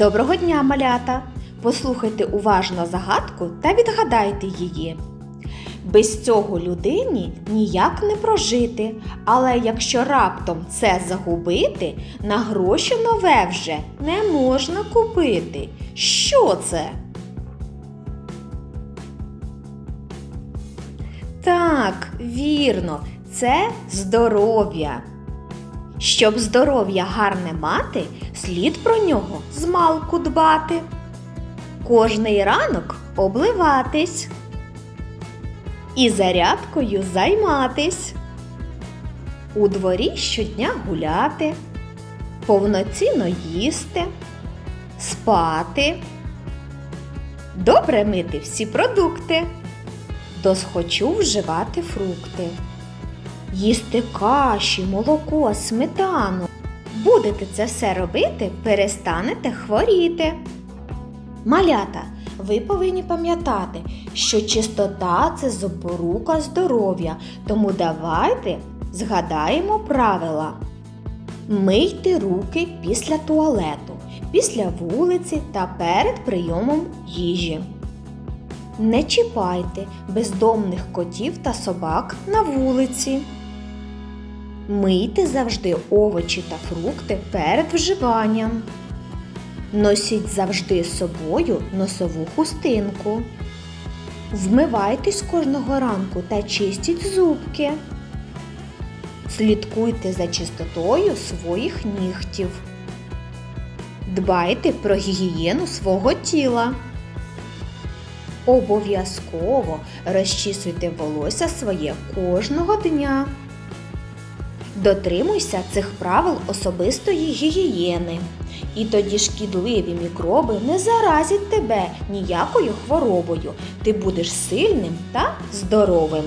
Доброго дня, малята! Послухайте уважно загадку та відгадайте її. Без цього людині ніяк не прожити, але якщо раптом це загубити, на гроші нове вже не можна купити. Що це? Так, вірно, це здоров'я. Щоб здоров'я гарне мати, слід про нього змалку дбати. Кожний ранок обливатись і зарядкою займатись. У дворі щодня гуляти, повноцінно їсти, спати, добре мити всі продукти, досхочу вживати фрукти їсти каші, молоко, сметану. Будете це все робити, перестанете хворіти. Малята, ви повинні пам'ятати, що чистота це запорука здоров'я, тому давайте згадаємо правила. Мийте руки після туалету, після вулиці та перед прийомом їжі. Не чіпайте бездомних котів та собак на вулиці. Мийте завжди овочі та фрукти перед вживанням. Носіть завжди з собою носову хустинку. Вмивайтесь кожного ранку та чистіть зубки. Слідкуйте за чистотою своїх нігтів. Дбайте про гігієну свого тіла. Обов'язково розчісуйте волосся своє кожного дня. Дотримуйся цих правил особистої гігієни. І тоді шкідливі мікроби не заразять тебе ніякою хворобою. Ти будеш сильним та здоровим.